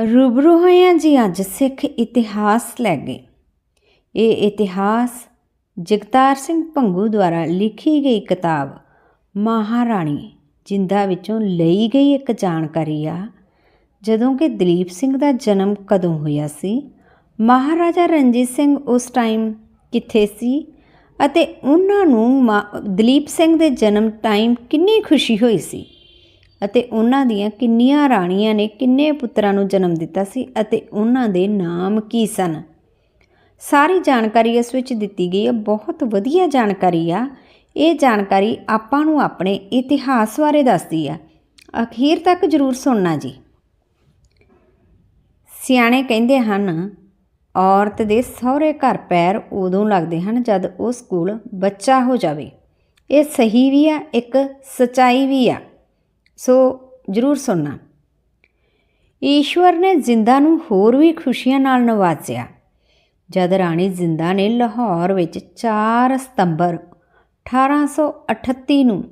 ਰੂਬਰੂ ਹੋਇਆ ਜੀ ਅੱਜ ਸਿੱਖ ਇਤਿਹਾਸ ਲੈ ਗਏ। ਇਹ ਇਤਿਹਾਸ ਜਗਤਾਰ ਸਿੰਘ ਭੰਗੂ ਦੁਆਰਾ ਲਿਖੀ ਗਈ ਕਿਤਾਬ ਮਹਾਰਾਣੀ, ਜਿੰਦਾ ਵਿੱਚੋਂ ਲਈ ਗਈ ਇੱਕ ਜਾਣਕਾਰੀ ਆ। ਜਦੋਂ ਕਿ ਦਲੀਪ ਸਿੰਘ ਦਾ ਜਨਮ ਕਦੋਂ ਹੋਇਆ ਸੀ? ਮਹਾਰਾਜਾ ਰਣਜੀਤ ਸਿੰਘ ਉਸ ਟਾਈਮ ਕਿੱਥੇ ਸੀ? ਅਤੇ ਉਹਨਾਂ ਨੂੰ ਮਾ- ਦਲੀਪ ਸਿੰਘ ਦੇ ਜਨਮ ਟਾਈਮ ਕਿੰਨੀ ਖੁਸ਼ੀ ਹੋਈ ਸੀ? ਅਤੇ ਉਹਨਾਂ ਦੀਆਂ ਕਿੰਨੀਆਂ ਰਾਣੀਆਂ ਨੇ ਕਿੰਨੇ ਪੁੱਤਰਾਂ ਨੂੰ ਜਨਮ ਦਿੱਤਾ ਸੀ ਅਤੇ ਉਹਨਾਂ ਦੇ ਨਾਮ ਕੀ ਸਨ? ਸਾਰੀ ਜਾਣਕਾਰੀ ਇਸ ਵਿੱਚ ਦਿੱਤੀ ਗਈ ਹੈ। ਬਹੁਤ ਵਧੀਆ ਜਾਣਕਾਰੀ ਆ। ਇਹ ਜਾਣਕਾਰੀ ਆਪਾਂ ਨੂੰ ਆਪਣੇ ਇਤਿਹਾਸ ਬਾਰੇ ਦੱਸਦੀ ਆ। ਅਖੀਰ ਤੱਕ ਜ਼ਰੂਰ ਸੁਣਨਾ ਜੀ। ਸਿਆਣੇ ਕਹਿੰਦੇ ਹਨ, ਔਰਤ ਦੇ ਸਹੁਰੇ ਘਰ ਪੈਰ ਉਦੋਂ ਲੱਗਦੇ ਹਨ ਜਦ ਉਹ ਸਕੂਲ ਬੱਚਾ ਹੋ ਜਾਵੇ। ਇਹ ਸਹੀ ਵੀ ਆ, ਇੱਕ ਸਚਾਈ ਵੀ ਆ। ਸੋ ਜ਼ਰੂਰ ਸੁਣਨਾ। ਈਸ਼ਵਰ ਨੇ ਜ਼ਿੰਦਾ ਨੂੰ ਹੋਰ ਵੀ ਖੁਸ਼ੀਆਂ ਨਾਲ ਨਵਾਜ਼ਿਆ। ਜਦ ਰਾਣੀ ਜ਼ਿੰਦਾ ਨੇ ਲਾਹੌਰ ਵਿੱਚ 4 ਸਤੰਬਰ 1838 ਨੂੰ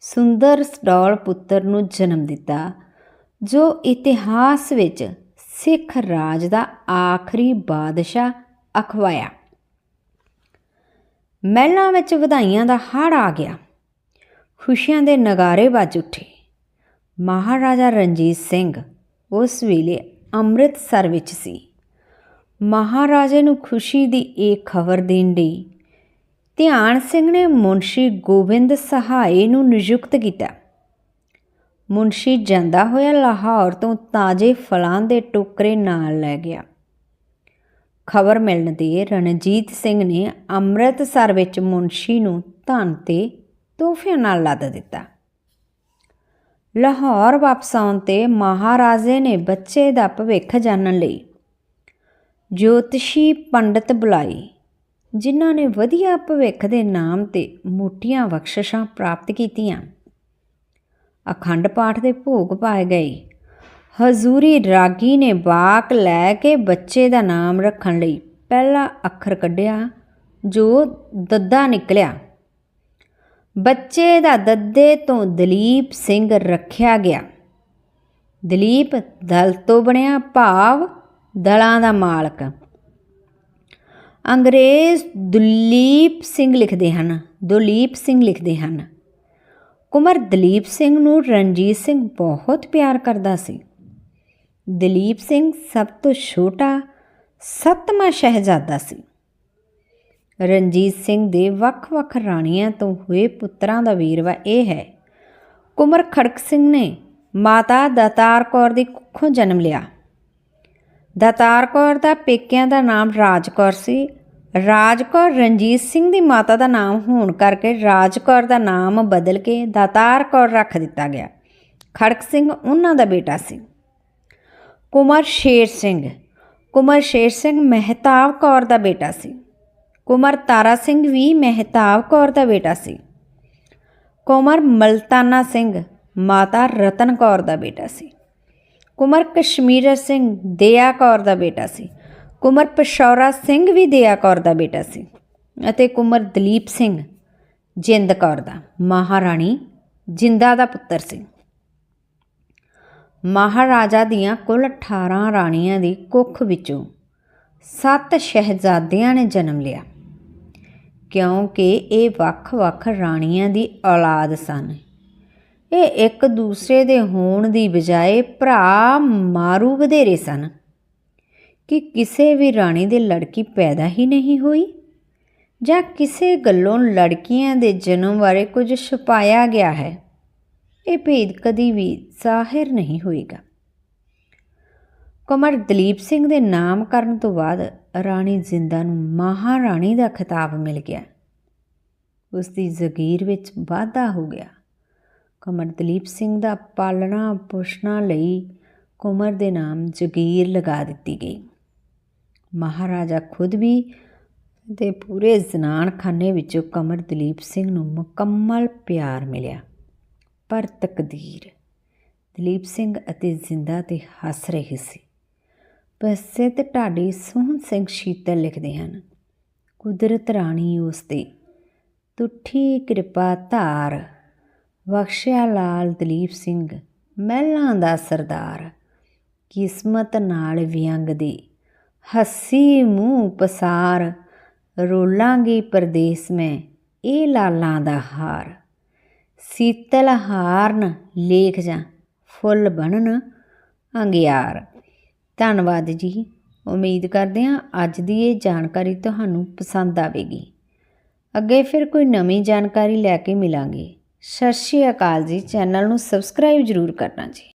ਸੁੰਦਰ ਸਡੌਲ ਪੁੱਤਰ ਨੂੰ ਜਨਮ ਦਿੱਤਾ, ਜੋ ਇਤਿਹਾਸ ਵਿੱਚ ਸਿੱਖ ਰਾਜ ਦਾ ਆਖਰੀ ਬਾਦਸ਼ਾਹ ਅਖਵਾਇਆ। ਮਹਿਲਾਂ ਵਿੱਚ ਵਧਾਈਆਂ ਦਾ ਹੜ ਆ ਗਿਆ। ਖੁਸ਼ੀਆਂ ਦੇ ਨਗਾਰੇ ਵੱਜ ਉੱਠੇ। ਮਹਾਰਾਜਾ ਰਣਜੀਤ ਸਿੰਘ ਉਸ ਵੇਲੇ ਅੰਮ੍ਰਿਤਸਰ ਵਿੱਚ ਸੀ। ਮਹਾਰਾਜੇ ਨੂੰ ਖੁਸ਼ੀ ਦੀ ਇਹ ਖਬਰ ਦੇਣ ਲਈ ਧਿਆਨ ਸਿੰਘ ਨੇ ਮੁਨਸ਼ੀ ਗੋਬਿੰਦ ਸਹਾਏ ਨੂੰ ਨਿਯੁਕਤ ਕੀਤਾ। ਮੁਨਸ਼ੀ ਜਾਂਦਾ ਹੋਇਆ ਲਾਹੌਰ ਤੋਂ ਤਾਜ਼ੇ ਫਲਾਂ ਦੇ ਟੋਕਰੇ ਨਾਲ ਲੈ ਗਿਆ। ਖਬਰ ਮਿਲਣ ਤੇ ਰਣਜੀਤ ਸਿੰਘ ਨੇ ਅੰਮ੍ਰਿਤਸਰ ਵਿੱਚ ਮੁਨਸ਼ੀ ਨੂੰ ਧਨ ਤੇ ਤੋਹਫਿਆਂ ਨਾਲ ਲੱਦ ਦਿੱਤਾ। ਲਾਹੌਰ ਵਾਪਸ ਆਉਣ ਤੇ ਮਹਾਰਾਜੇ ਨੇ ਬੱਚੇ ਦਾ ਭਵਿੱਖ ਜਾਣਨ ਲਈ ਜੋਤਸ਼ੀ ਪੰਡਤ ਬੁਲਾਈ, ਜਿਨ੍ਹਾਂ ਨੇ ਵਧੀਆ ਭਵਿੱਖ ਦੇ ਨਾਮ ਤੇ ਮੋਟੀਆਂ ਬਖਸ਼ਿਸ਼ਾਂ ਪ੍ਰਾਪਤ ਕੀਤੀਆਂ। ਅਖੰਡ ਪਾਠ ਦੇ ਭੋਗ ਪਾਏ ਗਏ। ਹਜ਼ੂਰੀ ਰਾਗੀ ਨੇ ਬਾਕ ਲੈ ਕੇ ਬੱਚੇ ਦਾ ਨਾਮ ਰੱਖਣ ਲਈ ਪਹਿਲਾ ਅੱਖਰ ਕੱਢਿਆ, ਜੋ ਦੱਦਾ ਨਿਕਲਿਆ। ਬੱਚੇ ਦਾ ਦੱਦੇ ਤੋਂ ਦਲੀਪ ਸਿੰਘ ਰੱਖਿਆ ਗਿਆ। ਦਲੀਪ ਦਲ ਤੋਂ ਬਣਿਆ ਭਾਵ ਦਲਾਂ ਦਾ ਮਾਲਕ। ਅੰਗਰੇਜ਼ ਦੁਲੀਪ ਸਿੰਘ ਲਿਖਦੇ ਹਨ, ਦੁਲੀਪ ਸਿੰਘ ਲਿਖਦੇ ਹਨ। ਕੁਮਰ ਦਲੀਪ ਸਿੰਘ ਨੂੰ ਰਣਜੀਤ ਸਿੰਘ ਬਹੁਤ ਪਿਆਰ ਕਰਦਾ ਸੀ। ਦਲੀਪ ਸਿੰਘ ਸਭ ਤੋਂ ਛੋਟਾ ਸੱਤਵਾਂ ਸ਼ਹਿਜ਼ਾਦਾ ਸੀ। ਰਣਜੀਤ ਸਿੰਘ ਦੇ ਵੱਖ-ਵੱਖ ਰਾਣੀਆਂ ਤੋਂ ਹੋਏ ਪੁੱਤਰਾਂ ਦਾ ਵੇਰਵਾ ਇਹ ਹੈ। ਕੁਮਰ ਖੜਕ ਸਿੰਘ ਨੇ ਮਾਤਾ ਦਾਤਾਰ ਕੌਰ ਦੀ ਕੁੱਖੋਂ ਜਨਮ ਲਿਆ। ਦਾਤਾਰ ਕੌਰ ਦਾ ਪੇਕਿਆਂ ਦਾ ਨਾਮ ਰਾਜ ਕੌਰ ਸੀ। ਰਾਜ ਕੌਰ ਰਣਜੀਤ ਸਿੰਘ ਦੀ ਮਾਤਾ ਦਾ ਨਾਮ ਹੋਣ ਕਰਕੇ ਰਾਜ ਕੌਰ ਦਾ ਨਾਮ ਬਦਲ ਕੇ ਦਾਤਾਰ ਕੌਰ ਰੱਖ ਦਿੱਤਾ ਗਿਆ। ਖੜਕ ਸਿੰਘ ਉਹਨਾਂ ਦਾ ਬੇਟਾ ਸੀ। ਕੁਮਰ ਸ਼ੇਰ ਸਿੰਘ। ਕੁਮਰ ਸ਼ੇਰ ਸਿੰਘ ਮਹਿਤਾਬ ਕੌਰ ਦਾ ਬੇਟਾ ਸੀ। ਕੁਮਰ ਤਾਰਾ ਸਿੰਘ ਵੀ ਮਹਿਤਾਬ ਕੌਰ ਦਾ ਬੇਟਾ ਸੀ। ਕੁਮਰ ਮਲਤਾਨਾ ਸਿੰਘ ਮਾਤਾ ਰਤਨ ਕੌਰ ਦਾ ਬੇਟਾ ਸੀ। ਕੁਮਰ ਕਸ਼ਮੀਰ ਸਿੰਘ ਦਇਆ ਕੌਰ ਦਾ ਬੇਟਾ ਸੀ। ਕੁਮਰ ਪਸ਼ੌਰਾ ਸਿੰਘ ਵੀ ਦਇਆ ਕੌਰ ਦਾ ਬੇਟਾ ਸੀ ਅਤੇ ਕੁਮਰ ਦਲੀਪ ਸਿੰਘ ਜਿੰਦ ਕੌਰ ਦਾ, ਮਹਾਰਾਣੀ ਜਿੰਦਾ ਦਾ ਪੁੱਤਰ ਸੀ। ਮਹਾਰਾਜਾ ਦੀਆਂ ਕੁੱਲ 18 ਰਾਣੀਆਂ ਦੀ ਕੁੱਖ ਵਿੱਚੋਂ ਸੱਤ ਸ਼ਹਿਜ਼ਾਦਿਆਂ ਨੇ ਜਨਮ ਲਿਆ। ਕਿਉਂਕਿ ਇਹ ਵੱਖ-ਵੱਖ ਰਾਣੀਆਂ ਦੀ ਔਲਾਦ ਸਨ। ਇਹ ਇੱਕ ਦੂਸਰੇ ਦੇ ਹੋਣ ਦੀ ਬਜਾਏ ਭਰਾ ਮਾਰੂ ਵਧੇਰੇ ਸਨ। ਕਿ ਕਿਸੇ ਵੀ ਰਾਣੀ ਦੇ ਲੜਕੀ ਪੈਦਾ ਹੀ ਨਹੀਂ ਹੋਈ? ਜਾਂ ਕਿਸੇ ਗੱਲੋਂ ਲੜਕੀਆਂ ਦੇ ਜਨਮ ਬਾਰੇ ਕੁਝ ਛੁਪਾਇਆ ਗਿਆ ਹੈ? ਇਹ ਭੇਦ ਕਦੀ ਵੀ ਜ਼ਾਹਿਰ ਨਹੀਂ ਹੋਏਗਾ। ਕੁਮਰ ਦਲੀਪ ਸਿੰਘ ਦੇ ਨਾਮ ਕਰਨ ਤੋਂ ਬਾਅਦ ਰਾਣੀ ਜਿੰਦਾ ਨੂੰ ਮਹਾਰਾਣੀ ਦਾ ਖਿਤਾਬ ਮਿਲ ਗਿਆ। ਉਸ ਦੀ ਜ਼ਗੀਰ ਵਿੱਚ ਵਾਧਾ ਹੋ ਗਿਆ। ਕੁਮਰ ਦਲੀਪ ਸਿੰਘ ਦਾ ਪਾਲਣਾ ਪੋਸ਼ਣਾ ਲਈ ਕੁਮਰ ਦੇ ਨਾਮ ਜਗੀਰ ਲਗਾ ਦਿੱਤੀ ਗਈ। ਮਹਾਰਾਜਾ ਖੁਦ ਵੀ ਤੇ ਪੂਰੇ ਜ਼ਨਾਨਖਾਨੇ ਵਿੱਚੋਂ ਕਮਰ ਦਲੀਪ ਸਿੰਘ ਨੂੰ ਮੁਕੰਮਲ ਪਿਆਰ ਮਿਲਿਆ। ਪਰ ਤਕਦੀਰ, ਦਲੀਪ ਸਿੰਘ ਅਤੇ ਜ਼ਿੰਦਾ ਤੇ ਹੱਸ ਰਹੀ ਸੀ। ਪ੍ਰਸਿੱਧ ਢਾਡੀ ਸੋਹਣ ਸਿੰਘ ਸ਼ੀਤਲ ਲਿਖਦੇ ਹਨ। ਕੁਦਰਤ ਰਾਣੀ ਉਸ ਤੇ ਤੁਠੀ ਕਿਰਪਾ ਧਾਰ, ਬਖਸ਼ਿਆ ਲਾਲ ਦਲੀਪ ਸਿੰਘ, ਮਹਿਲਾਂ ਦਾ ਸਰਦਾਰ, ਕਿਸਮਤ ਨਾਲ ਵਿਅੰਗ ਦੀ ਹੱਸੀ ਮੂੰਹ ਪਸਾਰ ਰੋਲਾਂਗੀ ਪਰਦੇਸ ਮੈਂ, ਇਹ ਲਾਲਾਂ ਦਾ ਹਾਰ। ਸੀਤਲ ਹਾਰਨ ਲੇਖ ਜਾਂ ਫੁੱਲ ਬਣਨ ਅੰਗਿਆਰ। ਧੰਨਵਾਦ ਜੀ। ਉਮੀਦ ਕਰਦੇ ਹਾਂ ਅੱਜ ਦੀ ਇਹ ਜਾਣਕਾਰੀ ਤੁਹਾਨੂੰ ਪਸੰਦ ਆਵੇਗੀ। ਅੱਗੇ ਫਿਰ ਕੋਈ ਨਵੀਂ ਜਾਣਕਾਰੀ ਲੈ ਕੇ ਮਿਲਾਂਗੇ। ਸਤਿ ਸ਼੍ਰੀ ਅਕਾਲ ਜੀ। ਚੈਨਲ ਨੂੰ ਸਬਸਕ੍ਰਾਈਬ ਜ਼ਰੂਰ ਕਰਨਾ ਜੀ।